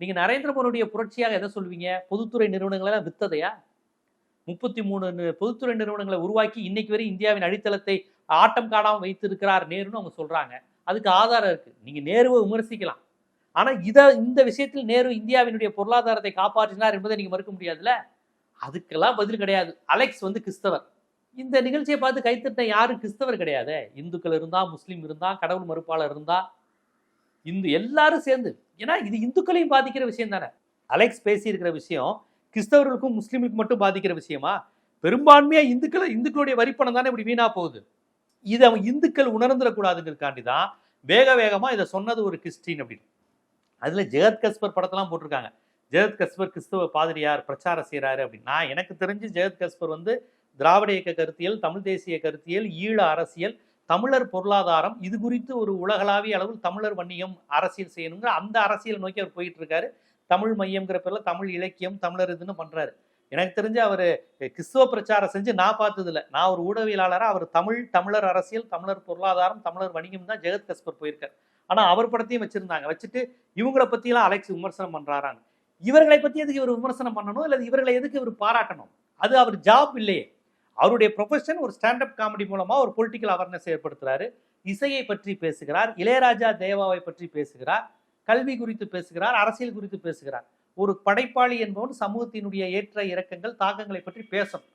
நீங்க நரேந்திர மோடியுடைய புரட்சியாக எதை சொல்வீங்க? பொதுத்துறை நிறுவனங்களை வித்ததையா? முப்பத்தி மூணு பொதுத்துறை நிறுவனங்களை உருவாக்கி இன்னைக்கு வரை இந்தியாவின் அடித்தளத்தை ஆட்டம் காணாமல் வைத்திருக்கிறார் நேருன்னு அவங்க சொல்றாங்க. அதுக்கு ஆதாரம் இருக்கு. நீங்க நேருவை விமர்சிக்கலாம். ஆனா இத இந்த விஷயத்தில் நேரு இந்தியாவினுடைய பொருளாதாரத்தை காப்பாற்றினார் என்பதை நீங்க மறுக்க முடியாதுல்ல? அதுக்கெல்லாம் பதில் கிடையாது. அலெக்ஸ் வந்து கிறிஸ்தவர். இந்த நிகழ்ச்சியை பார்த்து கைத்தட்ட யாரும் கிறிஸ்தவர் கிடையாது? இந்துக்கள் இருந்தா முஸ்லீம் இருந்தா கடவுள் மறுப்பாளர் இருந்தா இந்து எல்லாரும் சேர்ந்து. ஏன்னா இது இந்துக்களையும் பாதிக்கிற விஷயம் தானே. அலெக்ஸ் பேசியிருக்கிற விஷயம் கிறிஸ்தவர்களுக்கும் முஸ்லீமுக்கும் மட்டும் பாதிக்கிற விஷயமா? பெரும்பான்மையாக இந்துக்களை இந்துக்களுடைய வரிப்பணம் தானே இப்படி வீணா போகுது. இது அவன் இந்துக்கள் உணர்ந்துடக்கூடாதுங்கிறதுக்காண்டி தான் வேக வேகமாக இதை சொன்னது ஒரு கிறிஸ்டின் அப்படின்னு. அதில் ஜெகத் கஸ்பர் படத்தெல்லாம் போட்டிருக்காங்க. ஜெகத் கஸ்பர் கிறிஸ்தவ பாதிரியார் பிரச்சாரம் செய்கிறாரு அப்படின்னு. நான் எனக்கு தெரிஞ்சு ஜெகத் கஸ்பர் வந்து திராவிட இயக்க கருத்தியல் தமிழ் தேசிய கருத்தியல் ஈழ அரசியல் தமிழர் பொருளாதாரம் இது குறித்து ஒரு உலகளாவிய அளவில் தமிழர் வன்னியம் அரசியல் செய்யணுங்கிற அந்த அரசியல் நோக்கி அவர் போயிட்டு இருக்காரு தமிழ் மையம்ங்கிற பேர்ல தமிழ் இலக்கியம் தமிழர் இதுன்னு பண்றாரு. எனக்கு தெரிஞ்சு அவர் கிறிஸ்துவ பிரச்சாரம் செஞ்சு நான் பார்த்ததில்ல. நான் ஒரு ஊடகவியலாளராக அவர் தமிழ் தமிழர் அரசியல் தமிழர் பொருளாதாரம் தமிழர் வணிகம் தான் ஜெகத் கஸ்பர் போயிருக்கார். ஆனால் அவர் படத்தையும் வச்சிருந்தாங்க. வச்சுட்டு இவங்களை பற்றியெல்லாம் அலெக்ஸ் விமர்சனம் பண்றாராங்க இவர்களை பற்றி எதுக்கு இவர் விமர்சனம் பண்ணணும்? இல்லை இவர்களை எதுக்கு இவர் பாராட்டணும்? அது அவர் ஜாப் இல்லையே. அவருடைய ப்ரொஃபஷன் ஒரு ஸ்டாண்டப் காமெடி மூலமாக ஒரு பொலிட்டிக்கல் அவேர்னஸ் ஏற்படுத்துறாரு. இசையை பற்றி பேசுகிறார். இளையராஜா தேவாவை பற்றி பேசுகிறார். கல்வி குறித்து பேசுகிறார். அரசியல் குறித்து பேசுகிறார். ஒரு படைப்பாளி என்பவன் சமூகத்தினுடைய ஏற்ற இறக்கங்கள் தாக்கங்களை பற்றி பேசணும்